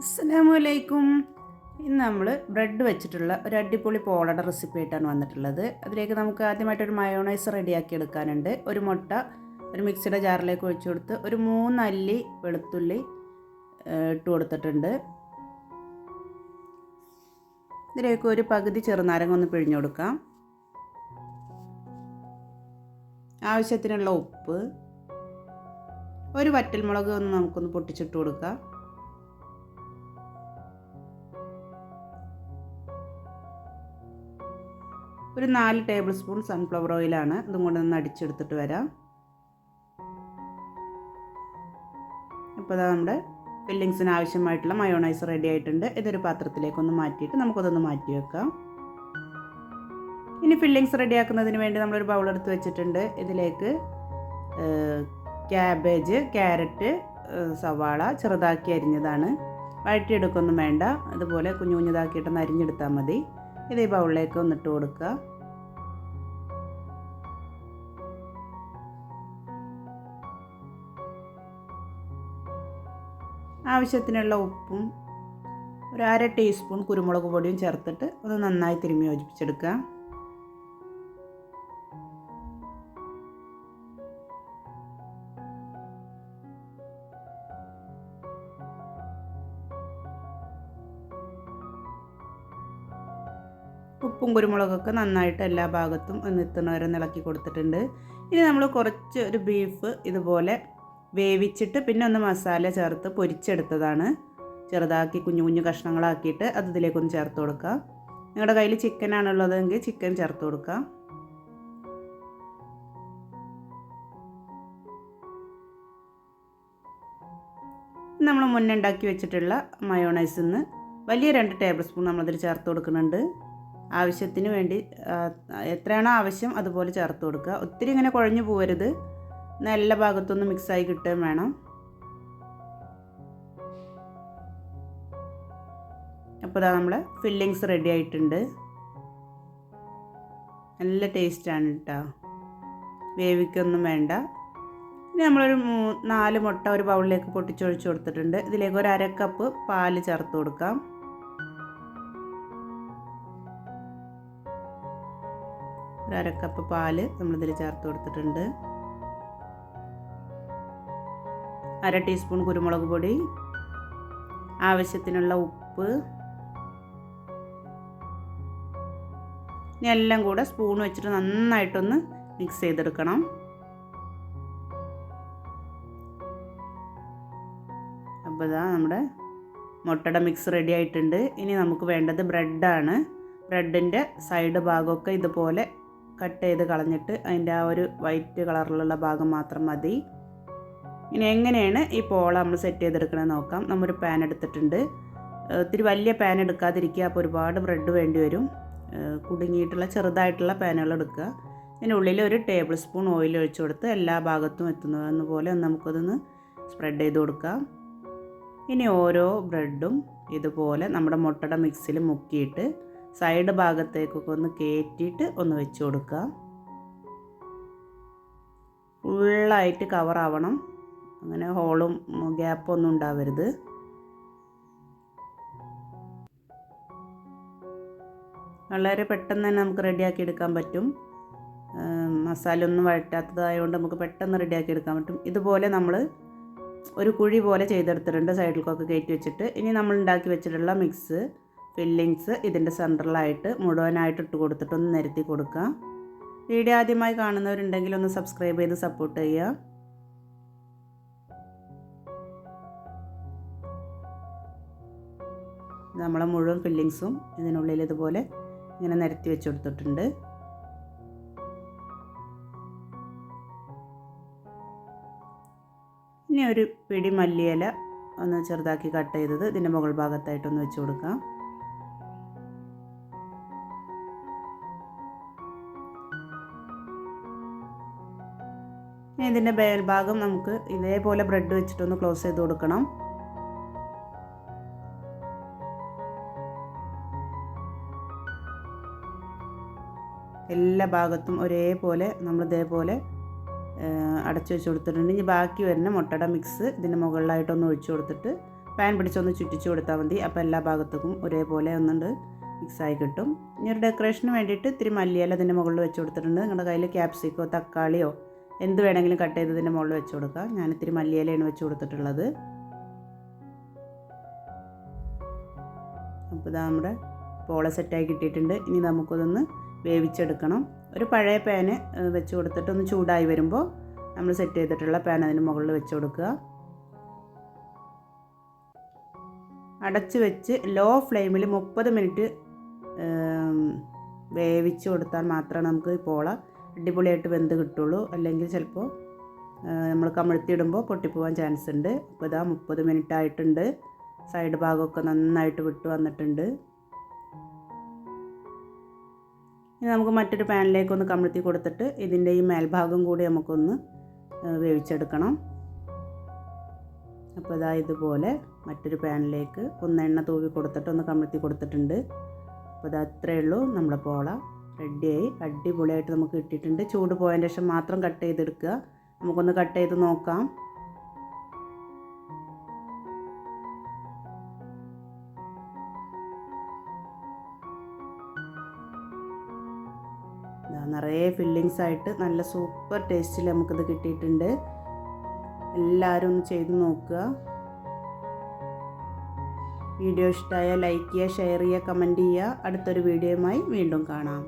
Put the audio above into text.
അസ്സലാമലൈക്കും. ഇന്ന് നമ്മൾ ബ്രെഡ് വെച്ചിട്ടുള്ള ഒരു അടിപൊളി പോളയുടെ റെസിപ്പി ആയിട്ടാണ് വന്നിട്ടുള്ളത്. അതിലേക്ക് നമുക്ക് ആദ്യമായിട്ടൊരു മയോണൈസ് റെഡിയാക്കി എടുക്കാനുണ്ട്. ഒരു മുട്ട ഒരു മിക്സിയുടെ ജാറിലേക്ക് ഒഴിച്ചു കൊടുത്ത് ഒരു മൂന്നല്ലി വെളുത്തുള്ളി ഇട്ട് കൊടുത്തിട്ടുണ്ട്. ഇതിലേക്ക് ഒരു പകുതി ചെറുനാരങ്ങ ഒന്ന് പിഴിഞ്ഞു കൊടുക്കാം. ആവശ്യത്തിനുള്ള ഉപ്പ് ഒരു വറ്റൽമുളക് ഒന്ന് നമുക്കൊന്ന് പൊട്ടിച്ചിട്ട് കൊടുക്കാം. ഒരു നാല് ടേബിൾ സ്പൂൺ സൺഫ്ലവർ ഓയിലാണ് ഇതും കൊണ്ട് ഒന്ന് അടിച്ചെടുത്തിട്ട് വരാം. ഇപ്പോൾ അതാ നമ്മുടെ ഫില്ലിങ്സിന് ആവശ്യമായിട്ടുള്ള മയോണൈസ് റെഡി ആയിട്ടുണ്ട്. ഇതൊരു പാത്രത്തിലേക്കൊന്ന് മാറ്റിയിട്ട് നമുക്കതൊന്ന് മാറ്റി വെക്കാം. ഇനി ഫില്ലിങ്സ് റെഡിയാക്കുന്നതിന് വേണ്ടി നമ്മളൊരു ബൗൾ എടുത്ത് വെച്ചിട്ടുണ്ട്. ഇതിലേക്ക് ക്യാബേജ് ക്യാരറ്റ് സവാള ചെറുതാക്കി അരിഞ്ഞതാണ്. വഴറ്റിയെടുക്കൊന്നും വേണ്ട. അതുപോലെ കുഞ്ഞു കുഞ്ഞുതാക്കിയിട്ടൊന്ന് അരിഞ്ഞെടുത്താൽ മതി. ഇത് ബൗളിലേക്ക് ഒന്നിട്ട് കൊടുക്കുക. ആവശ്യത്തിനുള്ള ഉപ്പും ഒരു അര ടീസ്പൂൺ കുരുമുളക് പൊടിയും ചേർത്തിട്ട് ഒന്ന് നന്നായി തിരുമ്മി യോജിപ്പിച്ചെടുക്കുക. ഉപ്പും കുരുമുളകൊക്കെ നന്നായിട്ട് എല്ലാ ഭാഗത്തും ഒന്ന് എത്തുന്ന വരെ ഇളക്കി കൊടുത്തിട്ടുണ്ട്. ഇനി നമ്മൾ കുറച്ച് ഒരു ബീഫ് ഇതുപോലെ വേവിച്ചിട്ട് പിന്നെ ഒന്ന് മസാല ചേർത്ത് പൊരിച്ചെടുത്തതാണ്. ചെറുതാക്കി കുഞ്ഞു കുഞ്ഞു കഷ്ണങ്ങളാക്കിയിട്ട് അത് ഇതിലേക്കൊന്ന് ചേർത്ത് കൊടുക്കുക നിങ്ങളുടെ കയ്യിൽ ചിക്കൻ ആണുള്ളതെങ്കിൽ ചിക്കൻ ചേർത്ത് കൊടുക്കുക നമ്മൾ മുന്നേ ഉണ്ടാക്കി വെച്ചിട്ടുള്ള മയോണൈസിൽ നിന്ന് വലിയ രണ്ട് ടേബിൾ സ്പൂൺ നമ്മളതിൽ ചേർത്ത് കൊടുക്കുന്നുണ്ട്. ആവശ്യത്തിന് വേണ്ടി എത്രയാണോ ആവശ്യം അതുപോലെ ചേർത്ത് കൊടുക്കുക. ഒത്തിരി ഇങ്ങനെ കുഴഞ്ഞു പോകരുത് നല്ല ഭാഗത്തൊന്ന് മിക്സായി കിട്ടുകയും വേണം. അപ്പോൾ ഇതാ നമ്മുടെ ഫില്ലിങ്സ് റെഡി ആയിട്ടുണ്ട്. നല്ല ടേസ്റ്റാണ് കേട്ടോ. വേവിക്കൊന്നും വേണ്ട. ഇനി നമ്മളൊരു മൂ നാല് മുട്ട ഒരു ബൗളിലേക്ക് പൊട്ടിച്ചൊഴിച്ച് കൊടുത്തിട്ടുണ്ട്. ഇതിലേക്ക് ഒരു അര കപ്പ് പാൽ ചേർത്ത് കൊടുക്കാം. ഒരു അരക്കപ്പ് കപ്പ് പാൽ നമ്മളിതിൽ ചേർത്ത് കൊടുത്തിട്ടുണ്ട്. അര ടീസ്പൂൺ കുരുമുളക് പൊടി ആവശ്യത്തിനുള്ള ഉപ്പ് ഇനി എല്ലാം കൂടെ സ്പൂൺ വെച്ചിട്ട് നന്നായിട്ടൊന്ന് മിക്സ് ചെയ്തെടുക്കണം. അപ്പോൾ ഇതാ നമ്മുടെ മുട്ടയുടെ മിക്സ് റെഡി ആയിട്ടുണ്ട്. ഇനി നമുക്ക് വേണ്ടത് ബ്രെഡാണ് ബ്രെഡിന്റെ സൈഡ് ഭാഗമൊക്കെ ഇതുപോലെ കട്ട് ചെയ്ത് കളഞ്ഞിട്ട് അതിന്റെ ആ ഒരു വൈറ്റ് കളറിലുള്ള ഭാഗം മാത്രം മതി. ഇനി എങ്ങനെയാണ് ഈ പോള നമ്മൾ സെറ്റ് ചെയ്തെടുക്കണമെന്ന് നോക്കാം. നമ്മൊരു പാൻ എടുത്തിട്ടുണ്ട്. ഒത്തിരി വലിയ പാൻ എടുക്കാതിരിക്കുക. അപ്പോൾ ഒരുപാട് ബ്രെഡ് വേണ്ടി വരും. കുടുങ്ങിയിട്ടുള്ള ചെറുതായിട്ടുള്ള പാനുകൾ എടുക്കുക. ഇതിനുള്ളിൽ ഒരു ടേബിൾ സ്പൂൺ ഓയിൽ ഒഴിച്ചു കൊടുത്ത് എല്ലാ ഭാഗത്തും എത്തുന്നതെന്ന് പോലെ നമുക്കതൊന്ന് സ്പ്രെഡ് ചെയ്ത് കൊടുക്കാം. ഇനി ഓരോ ബ്രെഡും ഇതുപോലെ നമ്മുടെ മുട്ടയുടെ മിക്സിൽ മുക്കിയിട്ട് സൈഡ് ഭാഗത്തേക്കൊക്കെ ഒന്ന് കയറ്റിയിട്ട് ഒന്ന് വെച്ച് കൊടുക്കുക. ഫുള്ളായിട്ട് കവറാവണം അങ്ങനെ ഹോളും ഗ്യാപ്പൊന്നും ഉണ്ടാവരുത്. വളരെ പെട്ടെന്ന് തന്നെ നമുക്ക് റെഡിയാക്കി എടുക്കാൻ പറ്റും. മസാല ഒന്നും വഴറ്റാത്തതായതുകൊണ്ട് നമുക്ക് പെട്ടെന്ന് റെഡിയാക്കി എടുക്കാൻ പറ്റും. ഇതുപോലെ നമ്മൾ ഒരു കുഴി പോലെ ചെയ്തെടുത്തിട്ടുണ്ട്. സൈഡിലേക്കൊക്കെ കയറ്റി വെച്ചിട്ട്. ഇനി നമ്മൾ ഉണ്ടാക്കി വെച്ചിട്ടുള്ള മിക്സ് ഫില്ലിങ്സ് ഇതിന്റെ സെന്ററിലായിട്ട് മുഴുവനായിട്ട് ഇട്ട് കൊടുത്തിട്ടൊന്ന് നിരത്തി കൊടുക്കുക. വീഡിയോ ആദ്യമായി കാണുന്നവരുണ്ടെങ്കിൽ ഒന്ന് സബ്സ്ക്രൈബ് ചെയ്ത് സപ്പോർട്ട് ചെയ്യുക. നമ്മളെ മുഴുവൻ ഫില്ലിങ്സും ഇതിനുള്ളിൽ ഇതുപോലെ ഇങ്ങനെ നിരത്തി വെച്ച് കൊടുത്തിട്ടുണ്ട്. ഇനി ഒരു പിടി മല്ലിയില ഒന്ന് ചെറുതാക്കി കട്ട് ചെയ്തത് ഇതിന്റെ മുകൾ ഭാഗത്തായിട്ടൊന്ന് വെച്ച് കൊടുക്കാം. ഇതിന്റെ മേൽഭാഗം നമുക്ക് ഇതേപോലെ ബ്രെഡ് വെച്ചിട്ടൊന്ന് ക്ലോസ് ചെയ്ത് കൊടുക്കണം. എല്ലാ ഭാഗത്തും ഒരേപോലെ നമ്മൾ ഇതേപോലെ അടച്ചു വെച്ച് കൊടുത്തിട്ടുണ്ട്. ഇനി ബാക്കി വരുന്ന മുട്ടയുടെ മിക്സ് ഇതിന്റെ മുകളിലായിട്ടൊന്ന് ഒഴിച്ചു കൊടുത്തിട്ട് പാൻ പിടിച്ചൊന്ന് ചുറ്റിച്ചു കൊടുത്താൽ മതി. അപ്പോൾ എല്ലാ ഭാഗത്തേക്കും ഒരേപോലെ ഒന്നുണ്ട് മിക്സായി കിട്ടും. ഇനി ഒരു ഡെക്കറേഷന് വേണ്ടിയിട്ട് ഇത്തിരി മല്ലിയില അതിന്റെ മുകളിൽ വെച്ച് കൊടുത്തിട്ടുണ്ട്. നിങ്ങളുടെ കയ്യിൽ ക്യാപ്സിക്കോ തക്കാളിയോ എന്ത് വേണമെങ്കിലും കട്ട് ചെയ്ത് ഇതിന്റെ മുകളിൽ വെച്ച് കൊടുക്കുക ഞാൻ ഇത്തിരി മല്ലിയിലയാണ് വെച്ച് കൊടുത്തിട്ടുള്ളത്. അപ്പോൾ ഇതാ നമ്മുടെ പോള സെറ്റായി കിട്ടിയിട്ടുണ്ട്. ഇനി നമുക്കതൊന്ന് വേവിച്ചെടുക്കണം. ഒരു പഴയ പാന് വെച്ച് കൊടുത്തിട്ട് ഒന്ന് ചൂടായി വരുമ്പോൾ നമ്മൾ സെറ്റ് ചെയ്തിട്ടുള്ള പാൻ അതിന് മുകളിൽ വെച്ച് കൊടുക്കുക. അടച്ച് വെച്ച് ലോ ഫ്ലെയിമിൽ മുപ്പത് മിനിറ്റ് വേവിച്ച് കൊടുത്താൽ മാത്രമേ നമുക്ക് പോള അടിപൊളിയായിട്ട് വെന്ത് കിട്ടുള്ളൂ. അല്ലെങ്കിൽ ചിലപ്പോൾ നമ്മൾ കമിഴ്ത്തിയിടുമ്പോൾ പൊട്ടിപ്പോവാൻ ചാൻസ് ഉണ്ട്. അപ്പോൾ ഇതാ മുപ്പത് മിനിറ്റ് ആയിട്ടുണ്ട്. സൈഡ് ഭാഗമൊക്കെ നന്നായിട്ട് വിട്ട് വന്നിട്ടുണ്ട്. ഇനി നമുക്ക് മറ്റൊരു പാനിലേക്ക് ഒന്ന് കമിഴ്ത്തി കൊടുത്തിട്ട് ഇതിന്റെ ഈ മേൽഭാഗം കൂടി നമുക്കൊന്ന് വേവിച്ചെടുക്കണം. അപ്പോൾ ഇതാ ഇതുപോലെ മറ്റൊരു പാനിലേക്ക് ഒന്ന് എണ്ണ തൂവി കൊടുത്തിട്ട് ഒന്ന് കമിഴ്ത്തി കൊടുത്തിട്ടുണ്ട്. അപ്പോൾ ഇത് അത്രയേ ഉള്ളൂ. നമ്മുടെ പോള റെഡിയായി. അടിപൊളിയായിട്ട് നമുക്ക് കിട്ടിയിട്ടുണ്ട്. ചൂട് പോയതിന് ശേഷം മാത്രം കട്ട് ചെയ്തെടുക്കുക. നമുക്കൊന്ന് കട്ട് ചെയ്ത് നോക്കാം. നിറയെ ഫില്ലിങ്സ് ആയിട്ട് നല്ല സൂപ്പർ ടേസ്റ്റിൽ നമുക്കിത് കിട്ടിയിട്ടുണ്ട്. എല്ലാവരും ഒന്ന് ചെയ്ത് നോക്കുക. വീഡിയോ ഇഷ്ടമായ ലൈക്ക് ചെയ്യുക ഷെയർ ചെയ്യുക കമന്റ് ചെയ്യുക. അടുത്തൊരു വീഡിയോയുമായി വീണ്ടും കാണാം.